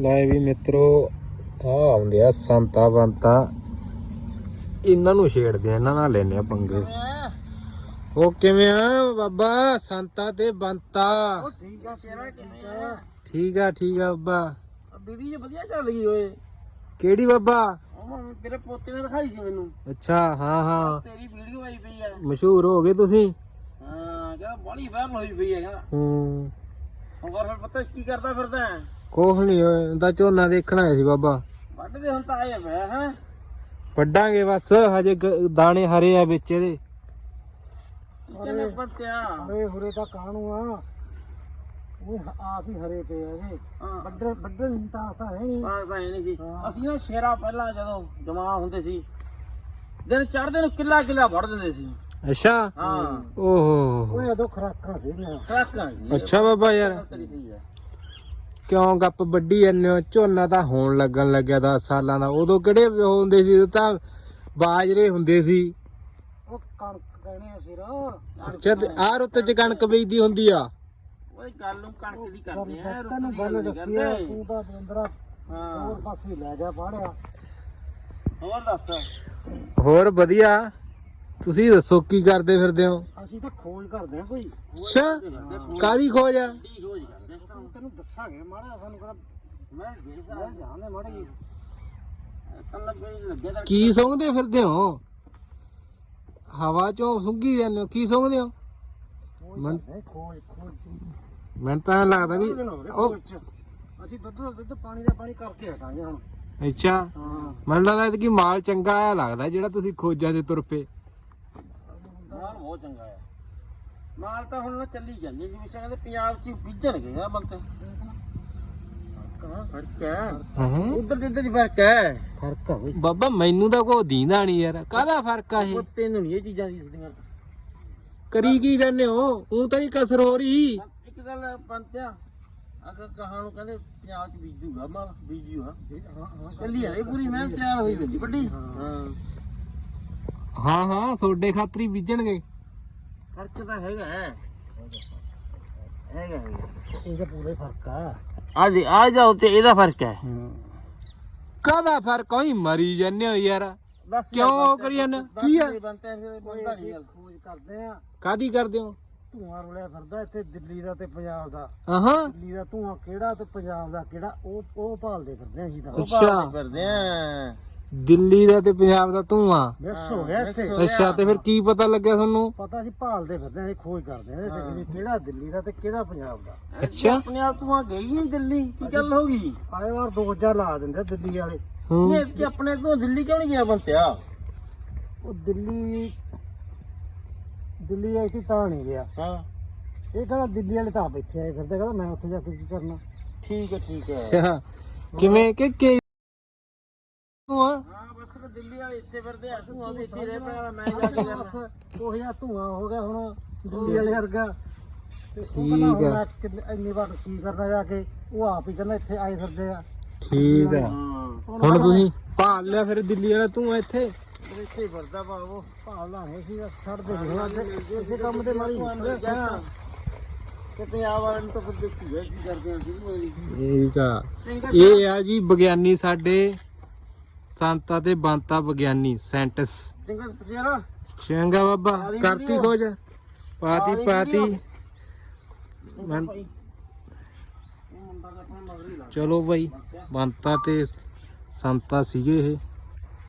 ਲੈ ਵੀ ਮਿੱਤਰੋ ਆ ਆਉਂਦੇ ਆ ਸੰਤਾ ਬੰਤਾ। ਇਹਨਾਂ ਨੂੰ ਛੇੜਦੇ ਆ ਇਹਨਾਂ ਨਾਲ ਲੈਨੇ ਆ ਪੰਗੇ। ਉਹ ਕਿਵੇਂ ਆ ਬਾਬਾ? ਸੰਤਾ ਤੇ ਬੰਤਾ। ਠੀਕ ਆ ਕਿਵੇਂ ਆ? ਠੀਕ ਆ ਠੀਕ ਆ ਬਾਬਾ। ਵਧੀਆ ਚੱਲ ਗਈ ਓਏ। ਕਿਹੜੀ ਬਾਬਾ? ਤੇਰੇ ਪੋਤੇ ਨੇ ਦਿਖਾਈ ਸੀ ਮੈਨੂੰ। ਅੱਛਾ ਹਾਂ ਹਾਂ। ਤੇਰੀ ਵੀਡੀਓ ਆਈ ਪਈ ਆ। ਮਸ਼ਹੂਰ ਹੋ ਗਏ ਤੁਸੀਂ? ਹਾਂ ਕਹਿੰਦਾ ਬੜੀ ਵਾਇਰਲ ਹੋਈ ਪਈ ਹੈ ਹੂੰ। ਹੁਣ ਫਿਰ ਪਤਾ ਕੀ ਕਰਦਾ ਫਿਰਦਾ? ਹੈ? ਕੋਹ ਨਹੀਂ ਦਾ ਝੋਨਾ ਦੇਖਣਾ ਆਇਆ ਸੀ ਬਾਬਾ। ਵੱਢਦੇ ਹੁਣ ਤਾਂ ਆਏ ਮੈਂ ਹੈ? ਵੱਡਾਂਗੇ ਬਸ ਹਜੇ ਗ- ਦਾਣੇ ਹਰੇ ਆ ਵਿੱਚ ਇਹਦੇ। ਕਿੰਨੇ ਪੱਤਿਆ ਅਰੇ ਹੁਰੇ ਤਾਂ ਕਾਣੂ ਆ? ਉਹ ਆਪ ਹੀ ਹਰੇ ਪਏ ਆ ਜੀ ਹਾਂ। ਵੱਡਣ ਵੱਡਣ ਤਾਂ ਤਾਂ ਹੈ ਨਹੀਂ ਤਾਂ ਇਹ ਨਹੀਂ ਸੀ ਹਾਂ। ਅਸੀਂ ਨਾ ਸ਼ੇਰਾ ਪਹਿਲਾਂ ਜਦੋਂ ਜਮਾ ਹੁੰਦੇ ਸੀ ਦਿਨ ਚੜ੍ਹਦੇ ਨੂੰ ਕਿੱਲਾ ਕਿੱਲਾ ਵੜ ਦਿੰਦੇ ਸੀ। ਅੱਛਾ? ਹਾਂ। ਓਹੋ। ਉਹ ਉਦੋਂ ਖਰਾਕਾਂ ਸੀਗੀਆਂ। ਖਰਾਕਾਂ ਸੀ। ਅੱਛਾ ਬਾਬਾ ਯਾਰ। ਤੇਰੀ ਸਹੀ ਹੈ ਕਿਉਂ ਗੱਪ ਵੱਡੀ ਹੋ? ਝੋਨਾ ਤਾਂ ਹੋਣ ਲੱਗਣ ਲੱਗਿਆ 10 ਸਾਲਾਂ ਦਾ। ਉਦੋਂ ਕਿਹੜੇ ਉਹ ਹੁੰਦੇ ਸੀ? ਉਦੋਂ ਤਾਂ ਬਾਜਰੇ ਹੁੰਦੇ ਸੀ। ਉਹ ਕਣਕ ਕਹਿੰਦੇ ਆ ਸਿਰ। ਅੱਛਾ ਤੇ ਆਹ ਰੁੱਤ ਚ ਕਣਕ ਬੀਜਦੀ ਹੁੰਦੀ ਆ। ਓਏ ਗੱਲ ਨੂੰ ਕਣਕ ਦੀ ਕਰਦੇ ਆ ਰੁੱਤ ਤੈਨੂੰ ਗੱਲ ਦੱਸੀ ਆ ਤੂੰ ਤਾਂ ਬੰਦਰਾ ਹਾਂ। ਹੋਰ ਪਾਸੇ ਲੈ ਗਿਆ ਪਾੜਿਆ ਹੋਰ ਦੱਸ। ਹੋਰ ਵਧੀਆ। ਤੁਸੀਂ ਦੱਸੋ ਕੀ ਕਰਦੇ ਫਿਰਦੇ ਹੋ? ਅਸੀਂ ਤਾਂ ਖੋਜ ਕਰਦੇ ਆ ਕੋਈ। ਅੱਛਾ ਕਾਦੀ ਖੋਜ ਆ? ਤੈਨੂੰ ਦੱਸਾਂਗੇ ਮਾੜਾ ਸਾਨੂੰ ਕਹਿੰਦਾ ਮੈਂ ਦੇਖਦਾ। ਮਾੜੇ ਜੀ ਕੀ ਸੁੰਘਦੇ ਫਿਰਦੇ ਹੋ? ਹਵਾ ਚੋਂ ਸੁੰਘੀ ਜਾਂਦੇ ਹੋ ਕੀ ਸੁੰਘਦੇ ਹੋ? ਖੋਜ ਮਨ- ਕਰਦੇ ਆ, ਖੋਜ ਖੋਜ। ਮੈਨੂੰ ਤਾਂ ਲੱਗਦਾ ਵੀ ਉਹ। ਅਸੀਂ ਦੁੱਧ ਦਾ ਦੁੱਧ ਪਾਣੀ ਦਾ ਪਾਣੀ ਕਰਕੇ ਹਟਾਂਗੇ ਹੁਣ। ਅੱਛਾ। ਮੈਨੂੰ ਲੱਗਦਾ ਕਿ ਮਾਲ ਚੰਗਾ ਆ ਲੱਗਦਾ ਜਿਹੜਾ ਤੁਸੀਂ ਖੋਜਾਂ ਦੇ ਤੁਰ ਪਏ। ਮਾਲ ਬਹੁਤ ਚੰਗਾ ਹੈ ਮਾਲ ਤਾਂ ਹੁਣ ਨਾ ਚੱਲੀ ਜਾਂਦੀ ਜਿਵੇਂ ਕਹਿੰਦੇ ਪੰਜਾਬ 'ਚ ਬੀਜਣਗੇ ਨਾ ਬੰਤੇ ਕਹਾਂ ਫ਼ਰਕ ਹੈ ਹਾਂ। ਉਧਰ ਤੇ ਇੱਧਰ ਹੀ ਫ਼ਰਕ ਹੈ ਫ਼ਰਕ ਆ ਬਈ। ਬਾਬਾ ਮੈਨੂੰ ਤਾਂ ਕੋਈ ਦੀਂਦਾ ਨਹੀਂ ਯਾਰ। ਕਾਹਦਾ ਫ਼ਰਕ ਆ ਇਹ? ਉਹ ਤੈਨੂੰ ਨਹੀਂ ਇਹ ਚੀਜ਼ਾਂ ਦਿਸਦੀਆਂ ਕਰੀ ਕੀ ਜਾਂਦੇ ਹੋ? ਉਹ ਤਾਂ ਹੀ ਕਸਰ ਹੋ ਰਹੀ। ਇੱਕ ਗੱਲ ਪੰਤਿਆ ਅਗਰ ਕਹਾਂ ਨੂੰ ਕਹਿੰਦੇ ਪੰਜਾਬ 'ਚ ਬੀਜੂਗਾ ਮਾਲ ਬੀਜੂਗਾ। ਹਾਂ ਹਾਂ। ਚੱਲੀ ਜਾਂਦੀ ਪੂਰੀ ਮਿਹਨਤ ਤਿਆਰ ਹੋਈ ਬੰਦੀ ਵੱਡੀ। ਹਾਂ। ਹਾਂ ਹਾਂ ਸੋਡੇ ਖਾਤਰੀ ਬੀਜਣਗੇ। ਫ਼ਰਕ ਤਾਂ ਹੈਗਾ ਹੈ। ਹੈਗਾ ਹੈਗਾ। ਇਹਦਾ ਪੂਰਾ ਹੀ ਫ਼ਰਕ ਆ। ਆ ਜੀ ਆ ਜਾਓ ਤੇ ਇਹਦਾ ਫ਼ਰਕ ਹੈ। ਕਾਹਦਾ ਫ਼ਰਕ? ਹੋਈ ਮਰੀ ਜਾਂਦੇ ਹੋ ਯਾਰ। ਦੱਸ ਕਿਉਂ ਕਰੀ ਜਾਂਦੇ? ਕੀ ਆ? ਬੰਤੇ ਬੰਦਾ ਨਹੀਂ ਗੱਲ ਖੋਜ ਕਰਦੇ ਆ। ਕਾਦੀ ਕਰਦੇ ਹੋ? ਧੂਆਂ ਰੁਲਿਆ ਫਿਰਦਾ ਇੱਥੇ ਦਿੱਲੀ ਦਾ ਤੇ ਪੰਜਾਬ ਦਾ। ਆਹਾਂ। ਦਿੱਲੀ ਦਾ ਧੂਆਂ ਕਿਹੜਾ ਤੇ ਪੰਜਾਬ ਦਾ ਕਿਹੜਾ? ਉਹ ਉਹ ਭਾਲਦੇ ਫਿਰਦੇ ਆ ਅਸੀਂ ਤਾਂ। ਅੱਛਾ। ਕਰਦੇ ਆ। ਦਿੱਲੀ ਦਾ ਤੇ ਪੰਜਾਬ ਦਾ ਧੂਆਂ ਮਿਕਸ ਹੋ ਗਿਆ ਇੱਥੇ। ਅੱਛਾ ਤੇ ਫਿਰ ਕੀ ਪਤਾ ਲੱਗਿਆ ਤੁਹਾਨੂੰ? ਪਤਾ ਸੀ ਭਾਲਦੇ ਫਿਰਦੇ ਆ ਅਸੀਂ ਖੋਜ ਕਰਦੇ ਆ ਇਹਦੇ ਵੀ ਕਿਹੜਾ ਦਿੱਲੀ ਦਾ ਤੇ ਕਿਹੜਾ ਪੰਜਾਬ ਦਾ? ਅੱਛਾ। ਆਪਣੇ ਆਪ ਤੋਂ ਆ ਗਈ ਨਹੀਂ ਦਿੱਲੀ ਕੀ ਗੱਲ ਹੋ ਗਈ? ਆਏ ਵਾਰ ਦੋ ਹਜ਼ਾਰ ਲਾ ਦਿੰਦੇ ਦਿੱਲੀ ਵਾਲੇ। ਹੂੰ। ਇਹ ਕਿ ਆਪਣੇ ਤੋਂ ਦਿੱਲੀ ਕਿਉਂ ਨਹੀਂ ਗਿਆ ਬੰਤਿਆ? ਉਹ ਦਿੱਲੀ ਦਿੱਲੀ ਆਈ ਸੀ ਤਾਂ ਨਹੀਂ ਗਿਆ। ਹਾਂ। ਇਹ ਕਹਿੰਦਾ ਦਿੱਲੀ ਵਾਲੇ ਤਾਂ ਇੱਥੇ ਆਏ ਫਿਰਦੇ ਕਹਿੰਦਾ ਮੈਂ ਉੱਥੇ ਜਾ ਕੇ ਕੀ ਕਰਨਾ। ਠੀਕ ਹੈ ਠੀਕ ਹੈ। ਕਿਵੇਂ ਕਿ ਹਾਂ ਬਸ ਦਿੱਲੀ ਵਾਲੇ ਇੱਥੇ ਫਿਰਦੇ ਆ ਤੂੰ ਆ ਵੀ ਇੱਥੇ ਰਹਿ ਪਿਆ ਮੈਂ ਜਾ ਕੇ ਕਰਨਾ ਬਸ ਉਹ ਜਿਹਾ ਧੂਆਂ ਹੋ ਗਿਆ ਹੁਣ ਦਿੱਲੀ ਵਾਲੇ ਵਰਗਾ। ਤੇ ਉਹ ਠੀਕ ਕਹਿੰਦਾ ਹੁਣ ਆ। ਮੈਂ ਕਿੰਨੇ- ਇੰਨੀ ਵਾਰ ਕੀ ਕਰਨਾ ਜਾ ਕੇ ਉਹ ਆਪ ਹੀ ਕਹਿੰਦਾ ਇੱਥੇ ਆਏ ਫਿਰਦੇ ਆ। ਠੀਕ ਆ। ਹਾਂ। ਹੁਣ ਤੁਸੀਂ ਭਾਲ ਲਿਆ ਫਿਰ ਦਿੱਲੀ ਵਾਲਾ ਧੂਆਂ ਇੱਥੇ? ਉਹ ਇੱਥੇ ਹੀ ਫਿਰਦਾ ਭਾ ਉਹ। ਭਾਲ ਲਾਣੇ ਸੀ ਛੱਡਦੇ ਨਹੀਂ ਹੁਣ ਅੱਜ। ਇਸੇ ਕੰਮ ਤੇ ਮਾਰੀ। ਜਾ ਤੇ ਪੰਜਾਬ ਵਾਲਿਆਂ ਨੂੰ ਤਾਂ ਫਿਰ ਦੇਖੀ ਹੈ ਕੀ ਕਰਦੇ ਆ ਸ਼ੁਰੂ ਹੋਈ ਠੀਕ ਆ। ਚੰਗਾ। ਇਹ ਆ ਜੀ ਵਿਗਿਆਨੀ ਸਾਡੇ ਸੰਤਾ ਤੇ ਬੰਤਾ ਵਿਗਿਆਨੀ ਸਾਇੰਟਿਸ ਚੰਗਾ ਬਾਬਾ ਕਰਤੀ। ਖੋਜ। ਪਾਤੀ ਪਾਤੀ। ਚਲੋ ਬਾਈ ਬੰਤਾ ਤੇ ਸੰਤਾ ਸੀਗੇ ਇਹ।